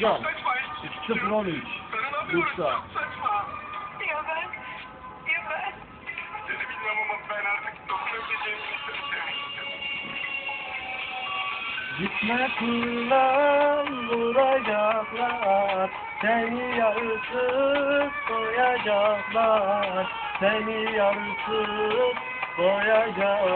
Çok saçma işte. 013. Sarılamıyorum. Bursa. Ya ben, ya ben. Seni bilmem ama ben artık dokunabileceğim insanı Gitme kullan vuracaklar Seni yarısız koyacaklar Seni yarısız koyacaklar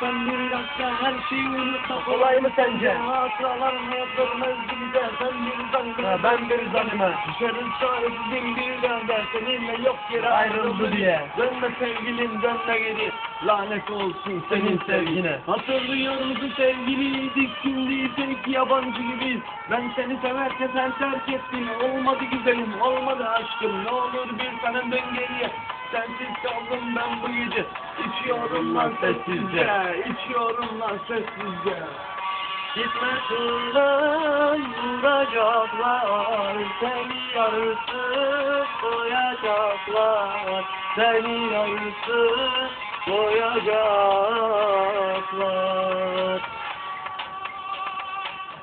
Sen bir dakika her şeyi unutma Kolay mı sence? Hatıraların hayatlarım özgürlüğe sen bir zanime Ben bir zanime Düşerim sahibim bir dönder Seninle yok yere ayrıldı diye. Dönme sevgilim dönme geri. Lanet olsun senin sevgine. Hatırlıyor musun sevgiliydik şimdi tek yabancı gibiyiz. Ben seni severken sen terk ettin. Olmadı güzelim olmadı aşkım. Ne olur bir tanem dön geriye. Sensiz kaldım ben bu gece. İçiyorum lan sessizce. İçiyorum lan sessizce. Gitme şuradan vuracaklar Seni yarısı koyacaklar Seni yarısı koyacaklar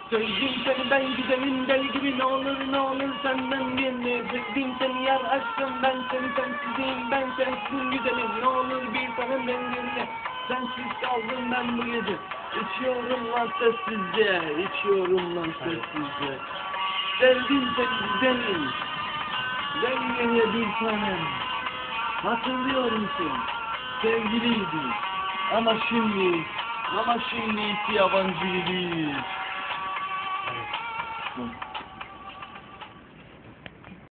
Sevdim seni ben gidelim deli gibi ne olur ne olur senden birine Sevdim seni yar aşkım ben seni sensizim ben sensizim güzelim ne olur bir tanem ben birine Sensiz kaldım ben bu gece İçiyorum lan sessizce içiyorum lan sessizce. Sevdim seni güzelim Ben gene bir tanem. Hatırlıyor musun? Sevgiliydik ama şimdi ama şimdi iki yabancı gibiyiz. Gracias.